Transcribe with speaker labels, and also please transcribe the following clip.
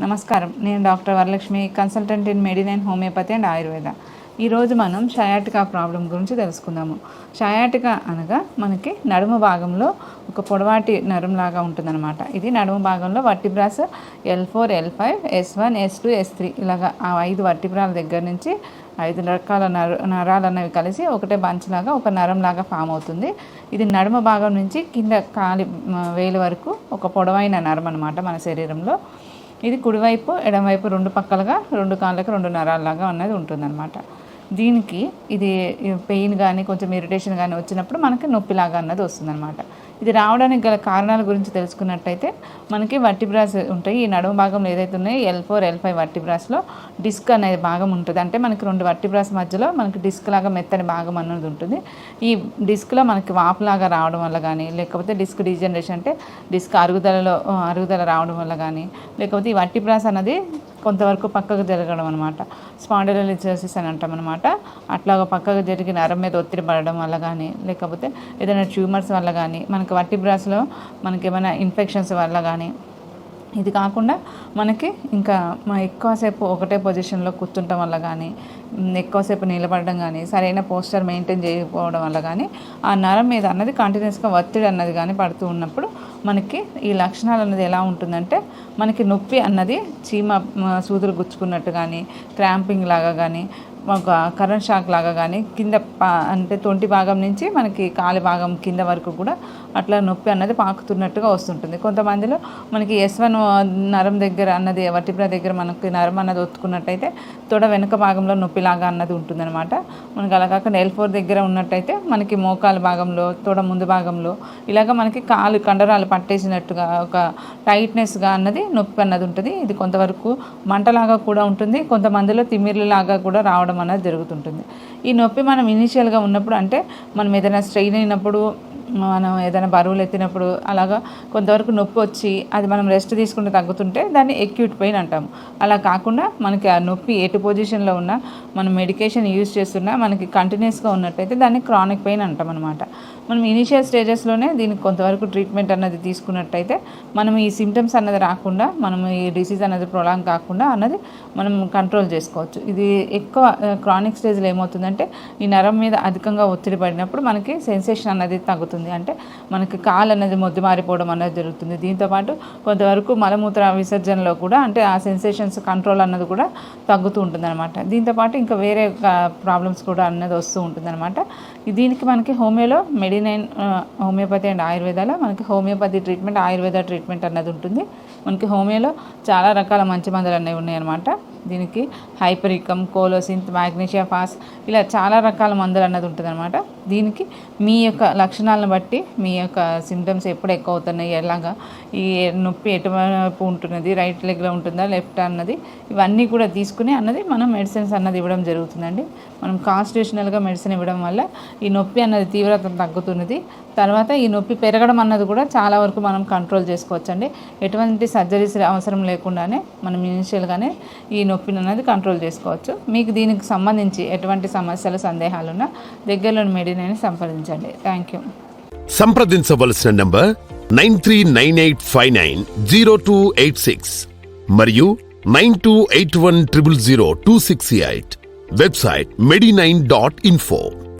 Speaker 1: నమస్కారం. నేను doctor Varalakshmi consultant in Medinine homeopathy and Ayurveda. ఈరోజు మనం షయాటికా ప్రాబ్లం గురించి తెలుసుకుందాము. షయాటికా అనగా మనకి నడుము భాగంలో ఒక పొడవాటి నరంలాగా ఉంటుందన్నమాట. ఇది నడుము భాగంలో vertebras L four L five S one S two S three ఇలాగా ఆ ఐదు వర్టిబ్రాల దగ్గర నుంచి ఐదు రకాల నర నరాలు అనేవి కలిసి ఒకటే బంచ్లాగా ఒక నరంలాగా ఫామ్ అవుతుంది. ఇది నడుమ భాగం నుంచి కింద కాలి వేలు వరకు ఒక పొడవైన నరం అనమాట మన శరీరంలో. ఇది కుడివైపు ఎడమవైపు రెండు పక్కలుగా రెండు కాళ్ళకి రెండు నరాల్లాగా ఉన్నది ఉంటుందన్నమాట. దీనికి ఇది పెయిన్ కానీ కొంచెం ఇరిటేషన్ కానీ వచ్చినప్పుడు మనకి నొప్పిలాగా అన్నది వస్తుందన్నమాట. ఇది రావడానికి గల కారణాల గురించి తెలుసుకున్నట్టయితే మనకి వర్టిబ్రాస్ ఉంటాయి. ఈ నడుము భాగంలో ఏదైతే ఉన్నాయో ఎల్ ఫోర్ ఎల్ ఫైవ్ వర్టిబ్రాస్లో డిస్క్ అనేది భాగం ఉంటుంది. అంటే మనకి రెండు వర్టిబ్రాస్ మధ్యలో మనకి డిస్క్ లాగా మెత్తని భాగం అన్నది ఉంటుంది. ఈ డిస్క్లో మనకి వాపులాగా రావడం వల్ల కానీ లేకపోతే డిస్క్ డీజనరేషన్ అంటే డిస్క్ అరుగుదలలో అరుగుదల రావడం వల్ల కానీ లేకపోతే ఈ వర్టిబ్రాస్ అన్నది కొంతవరకు పక్కకు జరగడం అనమాట స్పాండిలోలిసిస్ అని అంటాం అనమాట అట్లాగా పక్కకు జరిగి నరం మీద ఒత్తిడి పడడం వల్ల కానీ లేకపోతే ఏదైనా ట్యూమర్స్ వల్ల కానీ మనకి వర్టిబ్రాస్లో మనకి ఏమైనా ఇన్ఫెక్షన్స్ వల్ల కానీ ఇది కాకుండా మనకి ఇంకా మా ఎక్కువసేపు ఒకటే పొజిషన్లో కూర్చుంటాం వల్ల కానీ ఎక్కువసేపు నిలబడడం కానీ సరైన పోస్టర్ మెయింటైన్ చేయకపోవడం వల్ల కానీ ఆ నరం మీద అన్నది కంటిన్యూస్గా ఒత్తిడి అన్నది కానీ పడుతూ ఉన్నప్పుడు మనకి ఈ లక్షణాలు అన్నది ఎలా ఉంటుందంటే మనకి నొప్పి అన్నది చీమ సూదులు గుచ్చుకున్నట్టు కానీ క్రాంపింగ్ లాగా కానీ ఒక కరెంట్ షాక్ లాగా కానీ కింద అంటే తొంటి భాగం నుంచి మనకి కాలి భాగం కింద వరకు కూడా అట్లా నొప్పి అన్నది పాకుతున్నట్టుగా వస్తుంటుంది. కొంతమందిలో మనకి ఎస్ వన్ నరం దగ్గర అన్నది వర్టిప్ర దగ్గర మనకి నరం అన్నది ఒత్తుకున్నట్టయితే తొడ వెనుక భాగంలో నొప్పిలాగా అన్నది ఉంటుందన్నమాట. మనకి అలా కాకుండా ఎల్ ఫోర్ దగ్గర ఉన్నట్టయితే మనకి మోకాలు భాగంలో తొడ ముందు భాగంలో ఇలాగ మనకి కాలు కండరాలు పట్టేసినట్టుగా ఒక టైట్నెస్గా అన్నది నొప్పి అన్నది ఉంటుంది. ఇది కొంతవరకు మంటలాగా కూడా ఉంటుంది. కొంతమందిలో తిమ్మిర్లులాగా కూడా రావడం అనేది జరుగుతుంటుంది. ఈ నొప్పి మనం ఇనీషియల్గా ఉన్నప్పుడు అంటే మనం ఏదైనా స్ట్రెయిన్ అయినప్పుడు మనం ఏదైనా బరువులు ఎత్తినప్పుడు అలాగా కొంతవరకు నొప్పి వచ్చి అది మనం రెస్ట్ తీసుకుంటే తగ్గుతుంటే దాన్ని ఎక్యూట్ పెయిన్ అంటాము. అలా కాకుండా మనకి ఆ నొప్పి ఎటు పొజిషన్లో ఉన్నా మనం మెడికేషన్ యూజ్ చేస్తున్నా మనకి కంటిన్యూస్గా ఉన్నట్టయితే దాన్ని క్రానిక్ పెయిన్ అంటాం అనమాట మనం ఇనీషియల్ స్టేజెస్లోనే దీనికి కొంతవరకు ట్రీట్మెంట్ అన్నది తీసుకున్నట్టయితే మనం ఈ సిమ్టమ్స్ అన్నది రాకుండా మనం ఈ డిసీజ్ అన్నది ప్రొలాంగ్ కాకుండా అన్నది మనం కంట్రోల్ చేసుకోవచ్చు. ఇది ఎక్కువ క్రానిక్ స్టేజ్లో ఏమవుతుందంటే ఈ నరం మీద అధికంగా ఒత్తిడి పడినప్పుడు మనకి సెన్సేషన్ అన్నది తగ్గుతుంది. అంటే మనకి కాలు అనేది మొద్దు మారిపోవడం అనేది జరుగుతుంది. దీంతోపాటు కొంతవరకు మలమూత్ర విసర్జనలో కూడా అంటే ఆ సెన్సేషన్స్ కంట్రోల్ అన్నది కూడా తగ్గుతూ ఉంటుంది అనమాట దీంతోపాటు ఇంకా వేరే ప్రాబ్లమ్స్ కూడా అన్నది వస్తూ ఉంటుంది అనమాట దీనికి మనకి హోమియోలో మెడినైన్ హోమియోపతి అండ్ ఆయుర్వేదాలో మనకి హోమియోపతి ట్రీట్మెంట్ ఆయుర్వేద ట్రీట్మెంట్ అన్నది ఉంటుంది. మనకి హోమియోలో చాలా రకాల మంచి మందులు అనేవి ఉన్నాయన్నమాట. దీనికి హైపరికమ్ కోలోసింత్ మ్యాగ్నీషియా ఫాస్ ఇలా చాలా రకాల మందులు అన్నది ఉంటుంది అనమాట దీనికి మీ యొక్క లక్షణాలను బట్టి మీ యొక్క సిమ్టమ్స్ ఎప్పుడు ఎక్కువ అవుతున్నాయి ఎలాగా? ఈ నొప్పి ఎటువైపు ఉంటున్నది రైట్ లెగ్లో ఉంటుందా లెఫ్ట్ అన్నది ఇవన్నీ కూడా తీసుకుని అన్నది మనం మెడిసిన్స్ అన్నది ఇవ్వడం జరుగుతుందండి. మనం కాన్స్టిట్యూషనల్గా మెడిసిన్ ఇవ్వడం వల్ల ఈ నొప్పి అన్నది తీవ్రత తగ్గుతున్నది. తర్వాత ఈ నొప్పి పెరగడం అన్నది కూడా చాలా వరకు మనం కంట్రోల్ చేసుకోవచ్చండి. ఎటువంటి సర్జరీస్ అవసరం లేకుండానే మనం ఇనిషియల్గానే ఈ నొప్పిని అనేది కంట్రోల్ చేసుకోవచ్చు. మీకు దీనికి సంబంధించి ఎటువంటి సమస్యలు సందేహాలున్నా దగ్గరలోని మెడినైన్ సంప్రదించండి. థ్యాంక్ యూ
Speaker 2: సంప్రదించవలసిన number nine three nine eight five nine zero two eight six మరియు nine two eight one triple zero two six eight. Website Medinine dot info